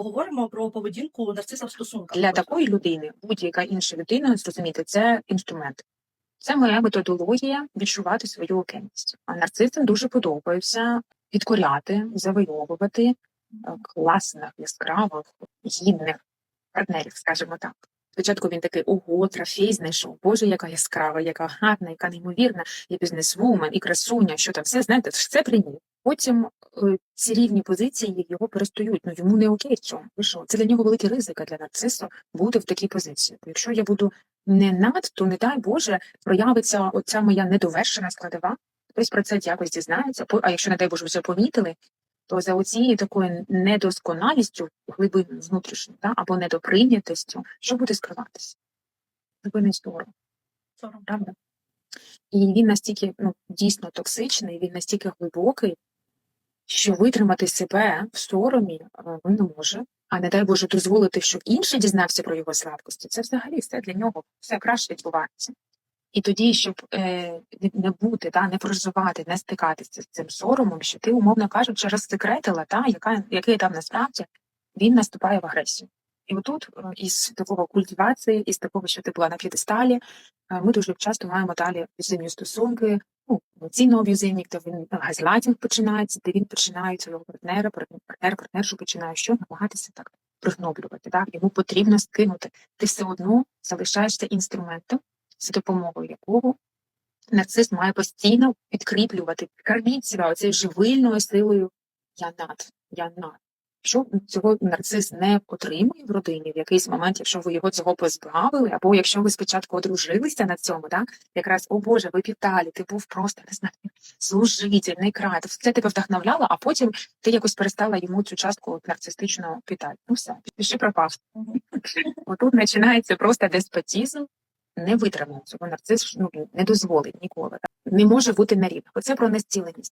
Поговоримо про поведінку нарциса в стосунках. Для такої людини будь-яка інша людина, зрозуміти, це інструмент. Це моя методологія відчувати свою окремість. А нарцисам дуже подобається підкоряти, завойовувати е, класних, яскравих, гідних партнерів, скажімо так. Спочатку він такий ого, трофей знайшов. Боже, яка яскрава, яка гарна, яка неймовірна, і бізнесвумен, і красуня, що там все знаєте, все при ній. Потім е, ці рівні позиції його перестають. Ну йому не окей в цьому. Що? Це для нього великий ризик для нарцису бути в такій позиції. Бо якщо я буду не над, то не дай Боже проявиться оця моя недовершена складова. Хтось про це якось дізнається. А якщо не дай Боже вже помітили, то за оцією такою недосконалістю глибин внутрішньої, да, або недоприйнятістю, що буде скриватися? Глибинний сором, Сором. правда? І він настільки ну, дійсно токсичний, він настільки глибокий, що витримати себе в соромі е, він не може. А не дай Боже дозволити, щоб інший дізнався про його слабкості. Це взагалі все для нього все краще відбувається. І тоді, щоб е, не- бути, та, не проживати, не стикатися з цим соромом, що ти, умовно кажучи, розсекретила, та, яка, який там насправді він наступає в агресію. І отут е, із такого культивації, із такого, що ти була на п'єдесталі, е, ми дуже часто маємо далі взаємні стосунки, емоційно аб'юзивні, то він газлайтінг починається, де він починає свого партнера, партнер, партнер, партнершу починає що намагатися так пригноблювати. Так? Йому потрібно скинути. Ти все одно залишаєшся інструментом, за допомогою якого нацист має постійно підкріплювати, корміть себе оцією живильною силою я над, я над. Якщо цього нарцис не отримує в родині в якийсь момент, якщо ви його цього позбавили, або якщо ви спочатку одружилися на цьому, так якраз о Боже, ви Віталій, ти був просто не знаю, служитель, найкрай, це тебе вдохновляло, а потім ти якось перестала йому цю частку нарцистично питати. Ну все, піши пропав. Отут починається просто деспотізм, не витримав цього нарцис ну, не дозволить ніколи. Так? Не може бути на рівні. Оце про нестіленість.